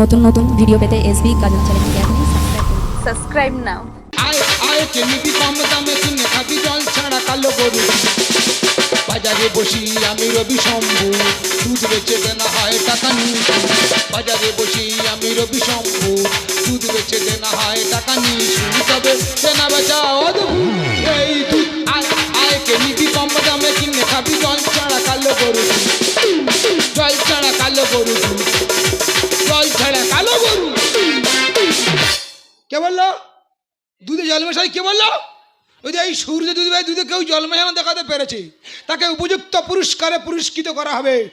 নতুন নতুন ভিডিও পেতে এসবি গাজন চ্যানেলকে আপনি সাবস্ক্রাইব নাও subscribe now. আয় আয় চিনিবি কম দামে কিনে খাবি জল ছাড়া কালো গরু। বাজারে বসি আমি রবি শম্ভু। দুধ বেচে দেনা হয় টাকা নিয়ে। বাজারে বসি আমি রবি শম্ভু। দুধ বেচে দেনা হয় টাকা নিয়ে। শুনি তবে কেনা বেচা অদ্ভুত। এই দুধ আয় আয় চিনিবি কম দামে কিনে খাবি জল ছাড়া কালো গরু। জল ছাড়া কালো গরু। জল গরু। কে বলল? দুধে জল মেশাই কে বলল? ওই যে এই সূর্য দুধ ভাই, দুধে কেউ জল মেশানো দেখাতে পেরেছে। তাকে উপযুক্ত পুরস্কারে পুরস্কৃত করা হবে।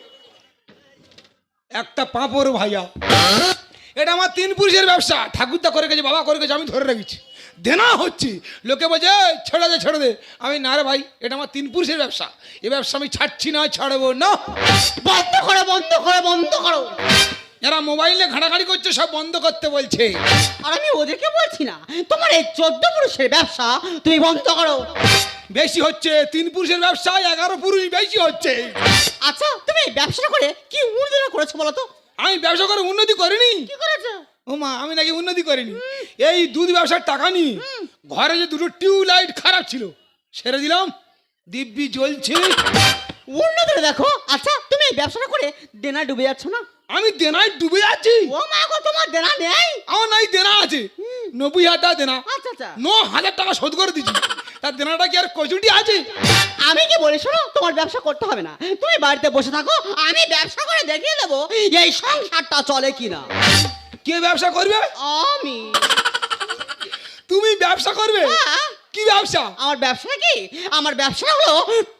একটা পাঁপড় ভাইয়া। এটা আমার তিন পুরুষের ব্যবসা। ঠাকুরদা করে গেছে, বাবা করে গেছে, আমি ধরে রেখেছি। দেনা হচ্ছে। লোকে বলছে ছেড়ে দে ছেড়ে দে। আমি, না রে ভাই, এটা আমার তিন পুরুষের ব্যবসা। এই ব্যবসা আমি ছাড়ছি না, ছাড়বো না। বন্ধ করো বন্ধ করো বন্ধ করো। যারা মোবাইলে ঘাটাঘাটি করছে সব বন্ধ করতে বলছে। আর আমি ওদেরকে বলছি না তোমার এই চোদ্দ পুরুষের ব্যবসা তুমি বন্ধ করো। বেশি হচ্ছে তিন পুরুষের ব্যবসায় এগারো পুরুষ বেশি হচ্ছে। আচ্ছা তুমি এই ব্যবসাটা করে কি উন্নতি করেছ বলো তো? আমি ব্যবসা করে উন্নতি করিনি। কি করেছ? ও মা আমি নাকি উন্নতি করিনি। এই দুধ ব্যবসার টাকা নিয়ে ঘরে যে দুটো টিউবলাইট খারাপ ছিল সেরে দিলাম। দিব্যি জ্বলছে। উন্নতি দেখো। আচ্ছা তুমি এই ব্যবসাটা করে দেনা ডুবে যাচ্ছ না? আমি দেনায় ডুবে যাচ্ছি ও মা গো তোমার দেনা নেই? আমার নাই দেনা আছে। নব্বই হাজার টাকা দেনা। আচ্ছা আচ্ছা। ন হাজার টাকা শোধ করে দিচ্ছি তার দেনাটা কি আর কচুটি আছে? আমি কি বলি শোনো তোমার ব্যবসা করতে হবে না। তুমি বাড়িতে বসে থাকো আমি ব্যবসা করে দেখিয়ে দেবো এই সংসারটা চলে কিনা। কে ব্যবসা করবে? আমি। তুমি ব্যবসা করবে? হ্যাঁ। কি ব্যবসা? আমার ব্যবসা কি? আমার ব্যবসা হলো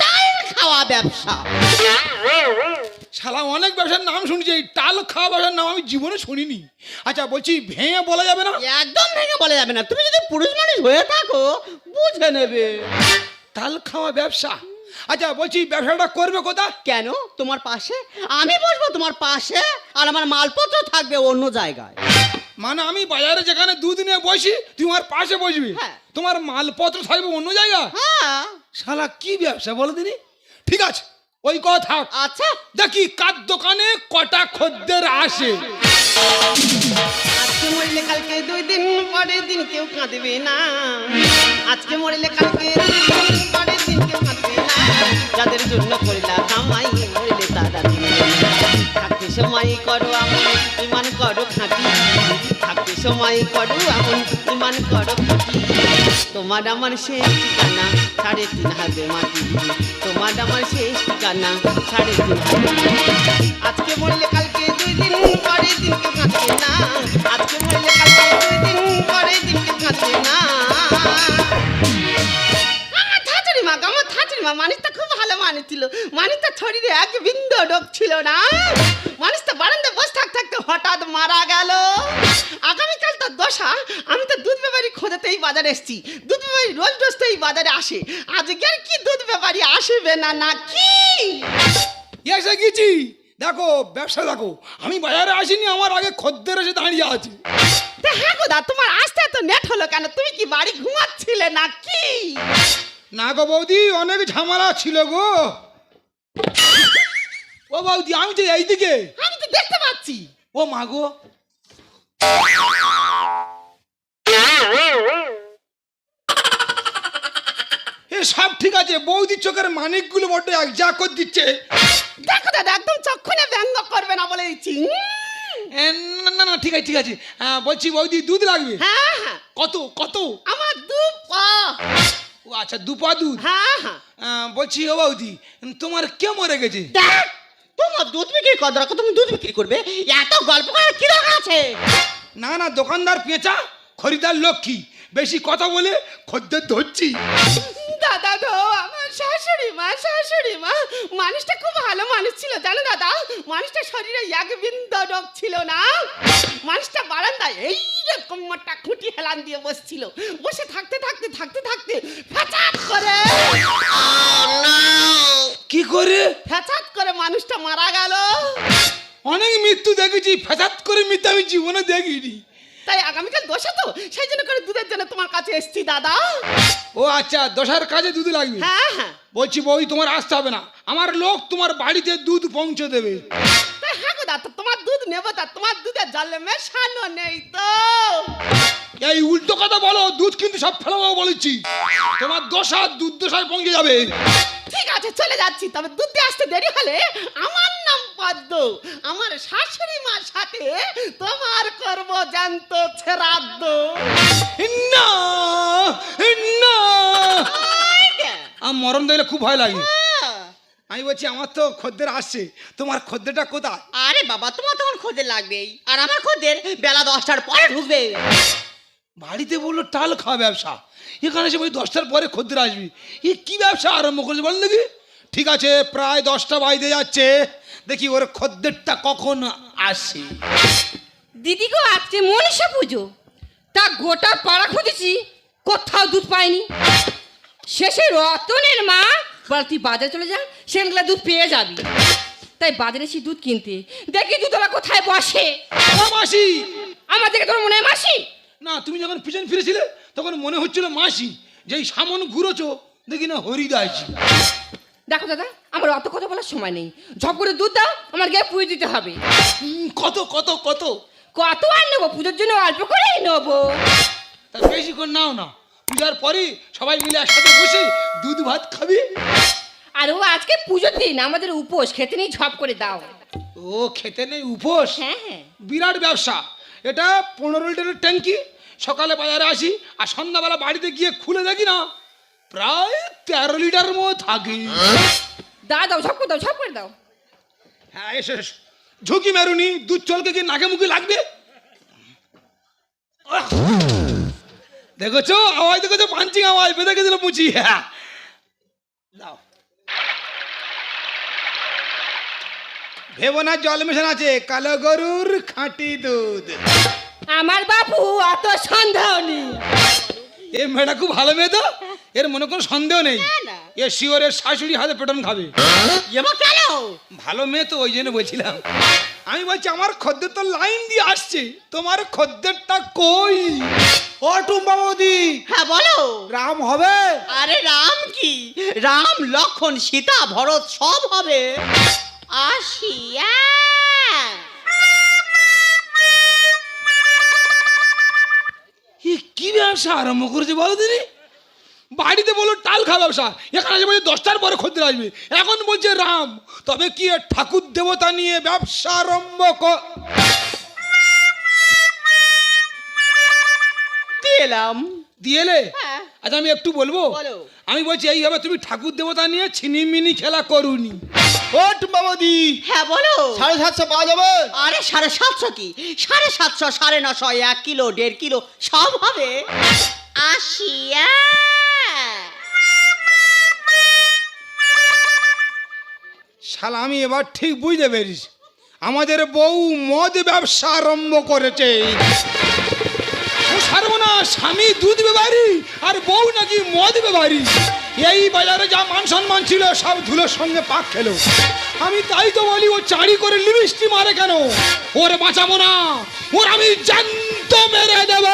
টাইল খাওয়া ব্যবসা। শালা অনেক ব্যবসার নাম শুনছি এই টাল খাওয়া ব্যবসার নাম আমি জীবনে শুনিনি। আচ্ছা বলছি ভেঙে বলা যাবে না? একদম ভেঙে বলা যাবে না। তুমি যদি পুরুষ মানুষ হয়ে থাকো বুঝে নেবে। তাল খাওয়া ব্যবসা? আচ্ছা বলছি ব্যবসাটা করবে কোথা কেন? তোমার পাশে? আমি বসবো তোমার পাশে আর আমার মালপত্র থাকবে অন্য জায়গায়। মানে আমি বাজারে যেখানে দুদিনে বসি তুই আমার পাশে বসবি? হ্যাঁ। তোমার মালপত্র থাকবে অন্য জায়গা হ্যাঁ। শালা কি ব্যবসা বলো দিনি? ঠিক আছে ওই কথা। আচ্ছা। দেখি কার দোকানে কটা খদ্দের আসে। আজকে মরলে কালকে দুই দিন পরের দিন কেউ কাঁদবে না। আজকে মরলে কালকে দুই দিন পরের দিন কেউ কাঁদবে না। যাদের জন্য করিলা কামাই মরলে তারা দিন সময় করো আমন, ইমান করো খাঁটি। থাকতে সময় করো আমন, ইমান করো খাঁটি। তোমার আমার শেষ ঠিকানা, সাড়ে তিন হাতে মাটি। তোমার আমার শেষ ঠিকানা, সাড়ে তিন হাতে। আজকে বাজারে আসে। আজকে আর কি দুধ ব্যাপারি আসবে না না কি এসে গেছি দেখো ব্যবসা দেখো। আমি বাজারে আসিনি আমার আগে খদ্দের এসে দাঁড়িয়ে আছে। হ্যাঁ গো দা তোমার আসতে এত নেট হলো কেন? তুমি কি বাড়ি ঘুমাচ্ছিলে না কি না গো বৌদি অনেক ঝামেলা ছিল গো। ও বৌদি আমি তো এইদিকে। আমি তো দেখতে পাচ্ছি। ও মা গো। সব ঠিক আছে বৌদির চোখের মানিকগুলো বড্ড এক যা করে দিচ্ছে। দেখো দাদা একদম চক্ষুনে ব্যঙ্গ করবে না বলে দিচ্ছি। এ, না না না ঠিক আছে ঠিক আছে। হ্যাঁ বলছি বৌদি দুধ লাগবে? হ্যাঁ হ্যাঁ। কত কত? আমার দু পা। ও আচ্ছা দুপা দুধ? হ্যাঁ হ্যাঁ। আহ, বলছি ও বৌদি তোমার কে মরে গেছে? দেখ তোমার দুধ বিক্রি কর দরকার তুমি দুধ বিক্রি করবে। এত গল্প করার কি দরকার আছে? না না দোকানদার পেঁচা খরিদার লক্ষ্মী। বেশি কথা বলে খদ্দের ধরছি। দাদা গো আমার শাশুড়ি মা শাশুড়ি মা। মানুষটা খুব ভালো মানুষ ছিল জানো দাদা? মানুষটা শরীরে এক বিন্দু রোগ ছিল না। মানুষটা বারান্দায় এইরকম মোটা খুঁটি হেলান দিয়ে বসছিল। বসে থাকতে থাকতে থাকতে থাকতে ফ্যাচাত করে। কি করে? ফ্যাচাত করে মানুষটা মারা গেল। অনেক মৃত্যু দেখেছি ফেসাত করে মৃত্যু আমি জীবনে দেখিনি। তাই আগামীকাল দোষা তো? সেই জন্য করে দুধের জন্য তোমার কাছে এসছি দাদা। ও আচ্ছা দশার কাজে দুধ লাগবে? হ্যাঁ হ্যাঁ। বলছি বই তোমার আসতে হবে না। আমার লোক তোমার বাড়িতে দুধ পৌঁছে দেবে। তাই হ্যাঁ গো দাদা তোমার দুধ নেব তা তোমার দুধে জলে মেশানো নেই তো। এই উল্টো কথা বলো দুধ কিন্তু সব ফেলাবো বলেছি। তোমার দোষা দুধ দোষায় পৌঁছে যাবে। ঠিক আছে চলে যাচ্ছি। তবে দুধ আসতে দেরি হলে আমার নাম পদ্ম আমার শাশুড়ি মার সাথে তোমার করব জানতো ছেড়াদ্দ না না। আমার মরণ দিলে খুব ভয় লাগে। আমি বলছি আমার তো খদ্দের আসছে। তোমার খদ্দেরটা কোথায়? আরে বাবা তোমার তখন খোঁজে লাগবেই। আর আমার খোঁজের বেলা দশটার পরে ঢুকবে। বাড়িতে বলল টাল খাওয়া ব্যবসা। এখানে এসে ওই দশটার পরে খদ্দের আসবি। এ কি ব্যবসা আরম্ভ করেছে বল দেখি? ঠিক আছে প্রায় দশটা বাইতে যাচ্ছে। দেখি ওর খদ্দেরটা কখন আসে। দিদি গো আজকে মনীষা পুজো। তা গোটা পাড়া খুঁজেছি কোথাও দুধ পাইনি শেষে রতনের মা বল তুই বাজারে চলে যা সেখানে দুধ পেয়ে যাবি। তাই বাজারে এসে দুধ কিনতে। দেখি দুধওয়ালা কোথায় বসে? মাসি! আমার দেখে তোর মনে হয় মাসি? না তুমি যখন পিছন ফিরেছিলে তখন মনে হচ্ছিল মাসি যেই সামন ঘুরোছো দেখি না হরিদাসজি দেখো দাদা আমার অত কথা বলার সময় নেই। ঝপ করে দুধ দাও আমার গায়ে পুজো দিতে হবে। কত কত কত? কত আর নেব? পুজোর জন্য অল্প করেই নেব। তা বেশি করে নাও না। পূজার পরে সবাই মিলে একসাথে বসে দুধ ভাত খাবি। আর ও আজকে পুজোর দিন আমাদের উপোস খেতে নেই ঝপ করে দাও। ও খেতে নেই উপোস? হ্যাঁ হ্যাঁ। বিরাট ব্যবসা। এটা পনেরো লিটারের ট্যাঙ্কি সকালে বাজারে আসি আর সন্ধ্যাবেলা বাড়িতে গিয়ে খুলে দেখি না প্রায় তেরো লিটার মতো থাকে। দাও দাও ঝপ করে দাও ঝপ করে দাও। হ্যাঁ এসে ঝুঁকি মেরুনি দুধ চলকে কি নাকে মুখে লাগবে! দেখেছ? আওয়াজ দেখেছ? পাঞ্চিং আওয়াজ বেঁধে গেছিল বুঝি হ্যাঁ। দাও। ভেবো না জল মেশান আছে। কালো গরুর খাঁটি দুধ। আমার বাপু অত সন্দেহ নেই। এ মেয়েটা খুব ভালো মেয়ে তো। এর মনে কোনো সন্দেহ নেই। এ শিওরের শাশুড়ি হাতে পেটন খাবে। কেন? ভালো মেয়ে তো ওই জন্য বলছিলাম। আমি বলছি আমার খদ্দের তো লাইন দিয়ে আসছে। তোমার খদ্দেরটা কই? ও টুম্বা বৌদি। হ্যাঁ বলো। রাম হবে? আরে রাম কি? রাম লক্ষণ সীতা ভরত সব হবে। আসিয়া কি ব্যবসা আরম্ভ করেছে বলো দিনি বাড়িতে বলো টাল খা ব্যবসা এখানে এসে বলছে দশটার পরে খদ্দের আসবে। এখন বলছে রাম তবে কি ঠাকুর দেবতা নিয়ে ব্যবসা আরম্ভ কর? এলাম। দিয়েলে হ্যাঁ। আচ্ছা আমি একটু বলব? আমি বলছি এইভাবে তুমি ঠাকুর দেবতা নিয়ে ছিনিমিনি খেলা করুনি। ও টুম্বাবদি হ্যাঁ বলো। সাড়ে সাতশো পাওয়া যাবে? আরে সাড়ে সাতশো কি? সাড়ে সাতশো সাড়ে নশো এক কিলো দেড় কিলো সব হবে। আসিয়া। শালা আমি এবার ঠিক বুঝতে পেরেছি। আমাদের বউ মদ ব্যবসা আরম্ভ করেছে। ও সর্বনা স্বামী দুধ বেবারি আর বউ নাকি মদ বেবারি এই বাজারে যা মান সম্মান ছিল সব ধুলোর সঙ্গে পাক খেলো। আমি তাই তো বলি ও চারি করে লিপস্টি মারে কেন? ওর বাঁচাবো না। ওর আমি জ্যান্ত মেরে দেব।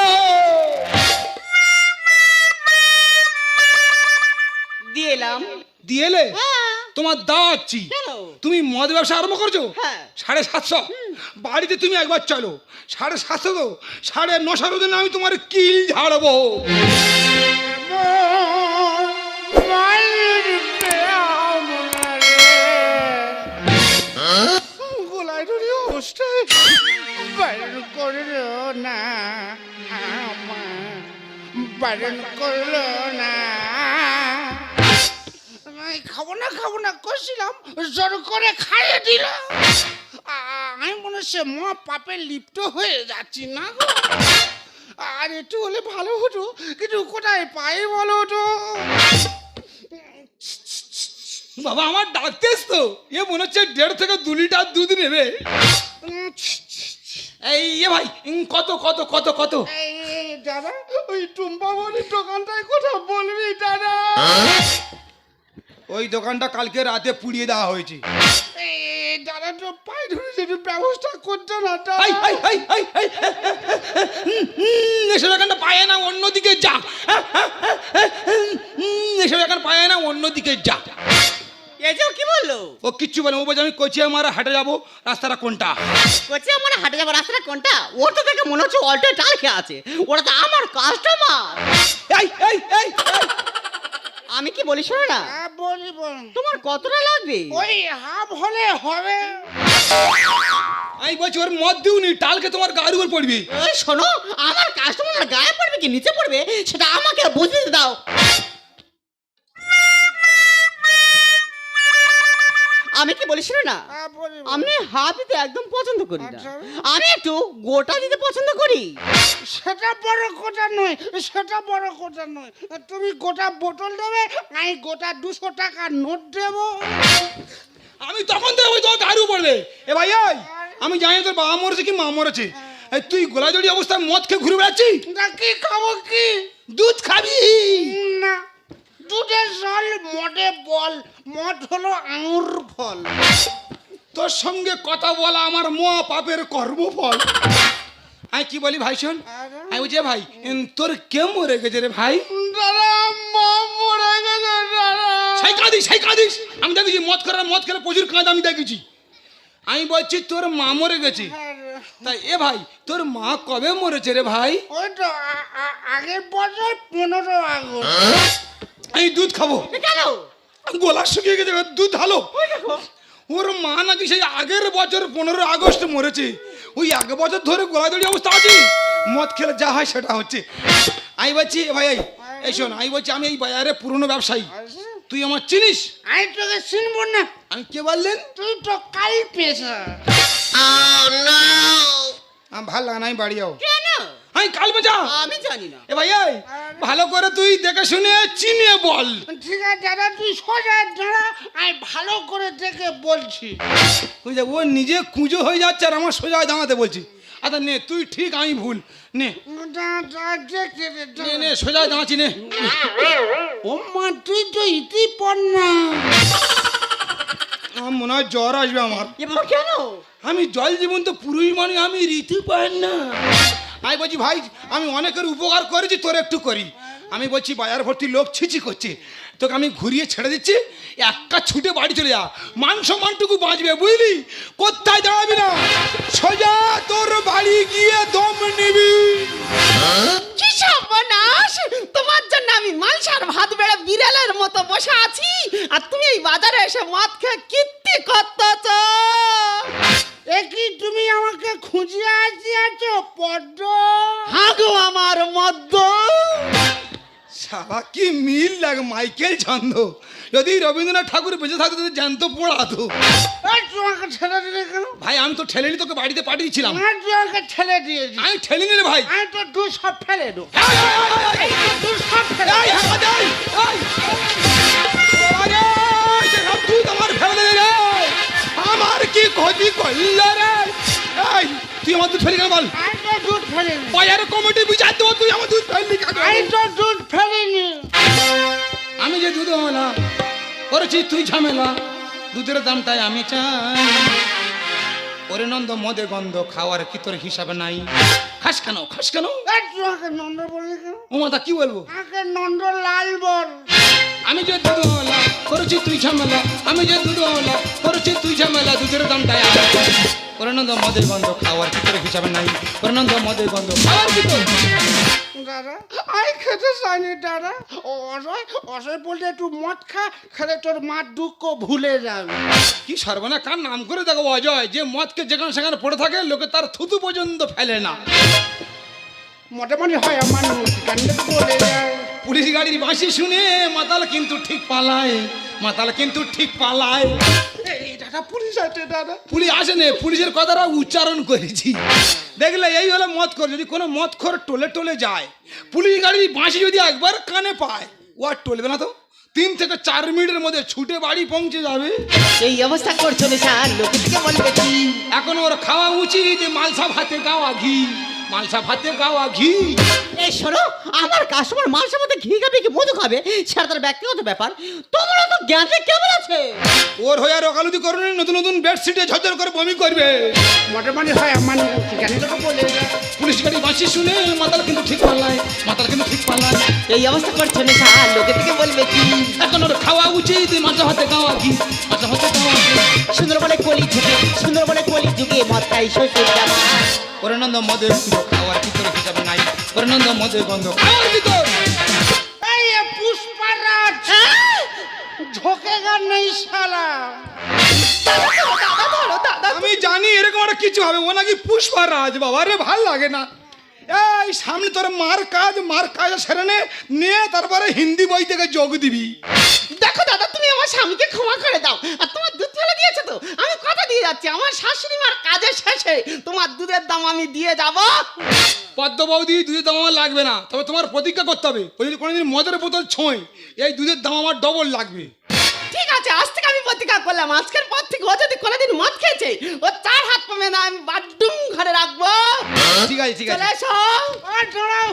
দিয়ে এলাম। দিয়েলে হ্যাঁ। তোমার দাওয়াচ্ছি তুমি মদ ব্যবসা আরম্ভ করছ? হ্যাঁ। সাড়ে সাতশো। বাড়িতে তুমি একবার চলো। সাড়ে সাতশো তো? সাড়ে নশোর জন্য আমি তোমার কিল ঝাড়বো। বারণ করল না। আমি খাব না খাব না করছিলাম জোর করে খাইয়ে দিল। আমি মনে হচ্ছে মা পাপে লিপ্ত হয়ে যাচ্ছি না আর একটু হলে ভালো হতো কিন্তু কোথায় পাই বলো তো? বাবা আমার ডাকতেস তো। এ মনে হচ্ছে দেড় থেকে দু লিটার দুধ নেবে। এই এ ভাই কত কত কত কত? এই দাদা ওই টুম্পা বলির দোকানটায় কথা বলবি দাদা ওই দোকানটা কালকে রাতে পুড়িয়ে দেওয়া হয়েছে দাদা তো পায়ে ধরে যদি ব্যবস্থা করতে না হাই হাই হাই হাই হাই হুম, হুম, এসব এখানটা পায় না অন্যদিকে যা এসব এখানে পায় না অন্যদিকে যা এই যে ও কি বলল? ও কিচ্ছু বলে ও বলছে আমি কোচে আমার হাটে যাব। রাস্তাটা কোনটা? বলছে আমার হাটে যাবার রাস্তাটা কোনটা? ওর তো দেখে মনে হচ্ছে অল্টো টাল খেয়ে আছে। ওরা তো আমার কাস্টমার এই এই এই এই। আমি কি বলি শোনো না? হ্যাঁ বলি বল। তোমার কতটা লাগবে? ওই হাফ হলে হবে। আমি বলছি ওর মদ দিউনি টালকে তোমার গায়ের উপর পড়বি। ওই শোনো আমার কাস্টমার গায়ে পড়বে কি নিচে পড়বে? সেটা আমাকে বুঝতে দাও। আমি কি বলি শোনো না? হ্যাঁ আমি হাফ দিতে একদম পছন্দ করি না। আচ্ছা। আমি একটু গোটা দিতে পছন্দ করি। সেটা বড় কথা নয় সেটা বড় কথা নয়। তুমি গোটা বোতল দেবে আমি গোটা দুশো টাকা নোট দেবো। আমি তখন থেকে ওই গায়ের উপর পড়বে। এ ভাই এই আমি জানি তোর বাবা মরেছে কি মা মরেছে। এই তুই গোলাজড়ি অবস্থায় মদ খেয়ে ঘুরে বেড়াচ্ছিস? না কি খাব কি? দুধ খাবি? না। দুধের জল মদে বল মদ হলো আঙুর ফল। তোর সঙ্গে কথা বলা আমার মা পাপের কর্মফল। আমি কি বলি ভাই শোন? আমি এ ভাই তোর কে মরে গেছে রে ভাই? সেই কাঁদিস সেই কাঁদিস। আমি দেখেছি মদ খেলে মদ খেলে প্রচুর কাঁদ আমি দেখেছি। আমি বলছি তোর মা মরে গেছে। তাই এ ভাই তোর মা কবে মরেছে রে ভাই? ওই তো আগের বছর পনেরো আগস্ট। আমি দুধ খাব। কেন? গলা শুকিয়ে গেছে দুধ হালো ওর মা নাকি সেই আগের বছর পনেরো আগস্ট মরেছে। ওই এক বছর ধরে গোলাদড়ি অবস্থা আছে। মদ খেলে যা হয় সেটা হচ্ছে। আমি বলছি ভাই এই, এই শোন আমি বলছি আমি এই বাজারে পুরনো ব্যবসায়ী। তুই আমার চিনিস? আমি তোকে চিনবো না। আমি কে বললেন? তুই তো কাল পেশা ভালো লাগে না আমি বাড়ি যাও কেন? আমি কাল আমি জানি না। এ ভাই এই ভালো করে তুই দেখে শুনে চিনে বল। ঠিক আছে দাদা তুই সোজা দাঁড়া আমি ভালো করে দেখে বলছি। বুঝলে ও নিজে কুঁজো হয়ে যাচ্ছে আর আমার সোজা দাঁড়াতে বলছি। আচ্ছা নে তুই ঠিক আমি ভুল। নে। নে নে সোজা দাঁড়াচ্ছি নে। ও মা তুই তো ইতি পর না আমার মনে হয় জ্বর আসবে আমার। কেন? আমি জল জীবন তো পুরুষ মানে আমি রীতি পাই না আমি বলছি, ভাই, আমি অনেকের উপকার করেছি, তোর একটু করি। আমি বলছি, বাজার ভর্তি লোক ছিচি করছে। তোকে আমি ঘুরিয়ে ছেড়ে দিচ্ছি, একা ছুটে বাড়ি চলে যা। মান সম্মানটুকু বাঁচবে, বুঝলি? কোথায় দাঁড়াবি না? সোজা তোর বাড়ি গিয়ে দম নিবি। কি সর্বনাশ! তোমার জন্য আমি মালসার ভাত বেড়ে বিড়ালের মতো বসে আছি। আর তুমি এই বাজারে এসে মদ খেয়ে কীর্তি করতেছ? এ তুমি আমাকে খুঁজিয়ে আসি আছো পদ্ম হাগো আমার মদ্য সারা কি মিল লাগে মাইকেল ছন্দ যদি রবীন্দ্রনাথ ঠাকুর বেঁচে থাকতো তো জ্যান্ত পড়াতো এই তোমাকে ঠেলে দিলে কেন ভাই আমি তো ঠেলে তোকে বাড়িতে পাঠিয়েছিলাম তুই আমাকে ঠেলে দিয়েছি আমি ঠেলে নিলে ভাই আমি তো দু সব ফেলে দেবো দু সব ফেলে ক্ষতি করল রে। এই তুই আমার দুধ ফেলি কেন বল আমি তো দুধ ফেলিনি বাজারে কমিটি বিচার দেবো তুই আমার দুধ ফেললি কেন? আমি তো দুধ ফেলিনি আমি যে দুধ হলা করেছি তুই ঝামেলা। দুধের দামটাই আমি চাই। ওরে নন্দ মদে গন্ধ খাওয়ার কি তোর হিসাবে নাই? খাস কেন খাস কেন? নন্দ বললি কেন? ও মাতা কি বলব? নন্দ লাল বল। আমি যে দুধ হলা করেছি তুই ঝামেলা। আমি যে দুধ হলা করেছি তুই ঝামেলা দুধের দামটাই আমি চাই। ওরে নন্দ মদের গন্ধ খাওয়ার কি তোর হিসাবে নাই। ওরে নন্দ মদের গন্ধ খাওয়ার কি তোর দাদা আমি খেতে চাইনি দাদা। ও অসয় অসয় বলতে একটু মদ খা খেলে তোর মার দুঃখ ভুলে যাবে। কি সর্বনা কার নাম করে দেখো অজয়? যে মদকে যেখানে সেখানে পড়ে থাকে লোকে তার থুতু পর্যন্ত ফেলে না। মোটামুটি হয় আমার বলে পুলিশ গাড়ির বাঁশি শুনে মাতাল কিন্তু ঠিক পালায়। মাতাল কিন্তু ঠিক পালায়। এই দাদা পুলিশ আছে দাদা। পুলিশ আসে নে পুলিশের কথাটা উচ্চারণ করেছি। দেখলে এই হলো মদ খোর যদি কোনো মদ খোর টোলে টোলে যায় পুলিশ গাড়ির বাঁশি যদি একবার কানে পায় ও আর টলবে না তো। তিন থেকে চার মিনিটের মধ্যে ছুটে বাড়ি পৌঁছে যাবে। এই অবস্থা করছ স্যার লোক থেকে বলবে কি? এখন ওর খাওয়া উচিত মালসা ভাতে গাওয়া ঘি। মালসা ভাতে গাওয়া ঘি। এই শোনো আমার কাস্টমার মালসা মধ্যে ঘি খাবে কি মধু খাবে? সেটা তার ব্যক্তিগত ব্যাপার। তোমরা তো জ্ঞানে কেমন আছে? ওর হয়ে আর ওকালতি করুন নতুন নতুন বেডশিটে ঝরঝর করে বমি করবে। মোটামুটি হয় আমার বলে পুলিশ গাড়ি বলছি শুনে মাতাল কিন্তু ঠিক পাল্লায় মাতাল কিন্তু ঠিক পাল্লায়। এই অবস্থা করছ নেশা লোকে থেকে বলবে কি? এখন ওর খাওয়া উচিত মাঝে হাতে গাওয়া কি মাঝে হাতে গাওয়া কি সুন্দর বলে কলি যুগে সুন্দর বলে কলি যুগে মদটাই শ্বশুর জামা। পরিণন্দ মদের খাওয়ার ভিতরে হিসাবে নাই। পরিণন্দ মদের গন্ধ খাওয়ার ভিতর। এই এ পুষ্পারাজ নেই শালা। আমি জানি এরকম একটা কিছু হবে। ও নাকি পুষ্পা রাজ বাবা রে ভালো লাগে না। এই সামনে তোর মার কাজ মার কাজ সেরে নে নিয়ে তারপরে হিন্দি বই থেকে যোগ দিবি। দেখো দাদা তুমি আমার স্বামীকে ক্ষমা করে দাও। আর তোমার দুধ ফেলে দিয়েছ তো আমি কথা দিয়ে যাচ্ছি আমার শাশুড়ি মার কাজের শেষে তোমার দুধের দাম আমি দিয়ে যাব। পদ্ম বৌদি, দুধের দাম আমার লাগবে না। তবে তোমার প্রতিজ্ঞা করতে হবে। ওই কোনোদিন মদের বোতল ছোঁয়। এই দুধের দাম আমার ডবল লাগবে। ঠিক আছে আজ থেকে আমি প্রতিজ্ঞা করলাম। আজকের পর থেকে ও যদি কোনোদিন মদ খেয়েছে ও চার হাত কমে না আমি বাথরুম ঘরে রাখব। ঠিক আছে ঠিক চলে আছে এসো। আর দাঁড়াও।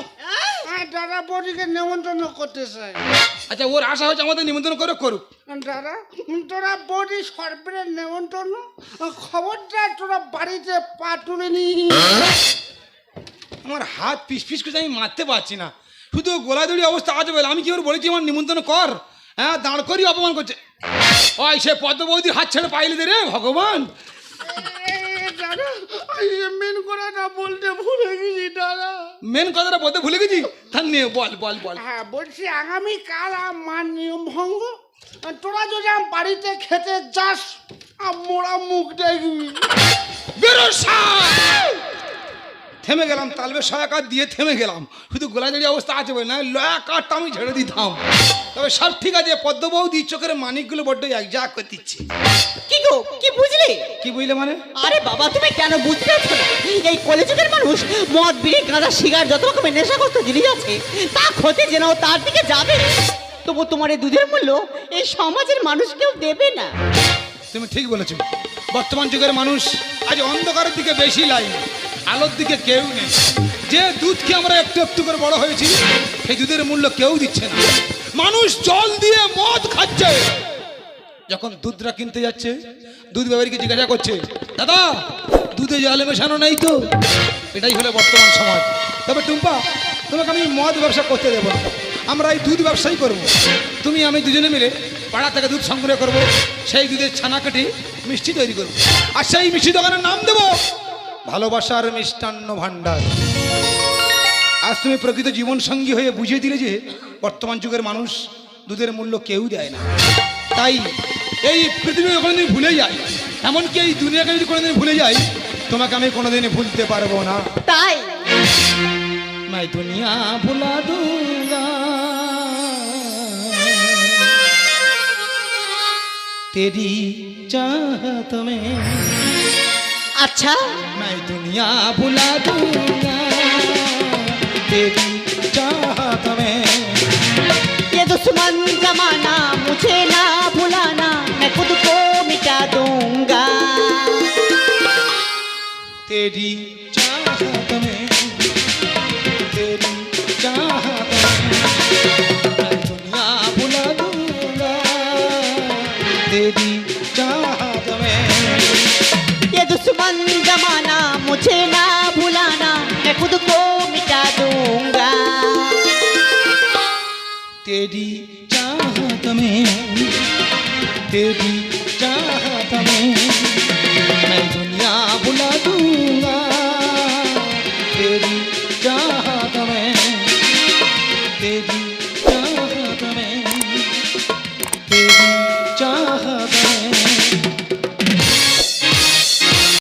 আর দাদা বডিকে নেমন্তন্ন করতে চাই আচ্ছা ওর আশা হচ্ছে আমাদের নিমন্ত্রণ করে করুক। দাদা তোরা বডি সরকারের নেমন্তন্ন খবরটা তোরা বাড়িতে পা তুলে নি। আমার হাত পিস পিস করে আমি মারতে পারছি না। শুধু গোলাদুড়ি অবস্থা আছে বলে আমি কি ওর বলেছি আমার নিমন্ত্রণ কর? হ্যাঁ দাঁড় করি অপমান করছে। ওই সে পদ্ম বৌদির হাত ছেড়ে পাইলে দে রে ভগবান। মেন করাটা বলতে ভুলে গেছি দাদা। মেন কথাটা বলতে ভুলে গেছি? নিয়ে বল বল বল। হ্যাঁ বলছি আগামী কাল আমার নিয়ম ভঙ্গ। তোরা যদি আমার বাড়িতে খেতে যাস মোরা মুখ দেখবি! থেমে গেলাম তালবে সহায়কার দিয়ে থেমে গেলাম। শুধু গোলাজারি অবস্থা আছে বলে না লয়া কাঠটা আমি ঝেড়ে দিতাম। তবে সব ঠিক আছে পদ্ম বৌদি চোখের মানিকগুলো বড্ড এক যা করে দিচ্ছে। কি গো কি বুঝলি? কি বুঝলে মানে? আরে বাবা তুমি কেন বুঝতে পারছ না? এই কলেজের মানুষ মদ বিড়ি গাঁজা সিগার যত রকমের নেশাগ্রস্ত জিনিস আছে তা ক্ষতি যেন তার দিকে যাবে। তবু তোমার এই দুধের মূল্য এই সমাজের মানুষ কেউ দেবে না। তুমি ঠিক বলেছ। বর্তমান যুগের মানুষ আজ অন্ধকারের দিকে বেশি লাইন। আলোর দিকে কেউ নেই। যে দুধ খেয়ে আমরা একটু একটু করে বড় হয়েছি, সেই দুধের মূল্য কেউ দিচ্ছে না। মানুষ জল দিয়ে মদ খাচ্ছে। যখন দুধটা কিনতে যাচ্ছে, দুধ ব্যবহারীকে জিজ্ঞাসা করছে, দাদা, দুধে জল মেশানো নেই তো? এটাই হলো বর্তমান সমাজ তবে টুম্পা, তোমাকে আমি মদ ব্যবসা করতে দেবো আমরা এই দুধ ব্যবসাই করব। তুমি, আমি দুজনে মিলে পাড়া থেকে দুধ সংগ্রহ করব। সেই দুধের ছানা কেটে মিষ্টি তৈরি করব। আর সেই মিষ্টি দোকানের নাম দেব ভালোবাসার মিষ্টান্ন ভাণ্ডার। আজ তুমি প্রকৃত জীবনসঙ্গী হয়ে বুঝিয়ে দিলে যে বর্তমান যুগের মানুষ দুধের মূল্য কেউ দেয় না। তাই এই পৃথিবীকে কোনোদিন ভুলে যায় এমনকি এই দুনিয়াকে যদি কোনোদিন ভুলে যাই তোমাকে আমি কোনোদিনই ভুলতে পারব না। তাই? মাই দুনিয়া ভুলা দুলা। তেরি চাহত মে আচ্ছা मैं दुनिया भुला दूंगा तेरी चाहत में ये दुश्मन जमाना मुझे ना भुलाना मैं खुद को मिटा दूंगा तेरी चाहत में तेरी चाहत में मैं दुनिया भुला दूंगा तेरी चाहत में ये दुश्मन जमाना, मुझे ना भुलाना, मैं खुद को मिटा दूँगा। तेरी चाहत में, तेरी चाहत में, मैं दुनिया भुला दूँगा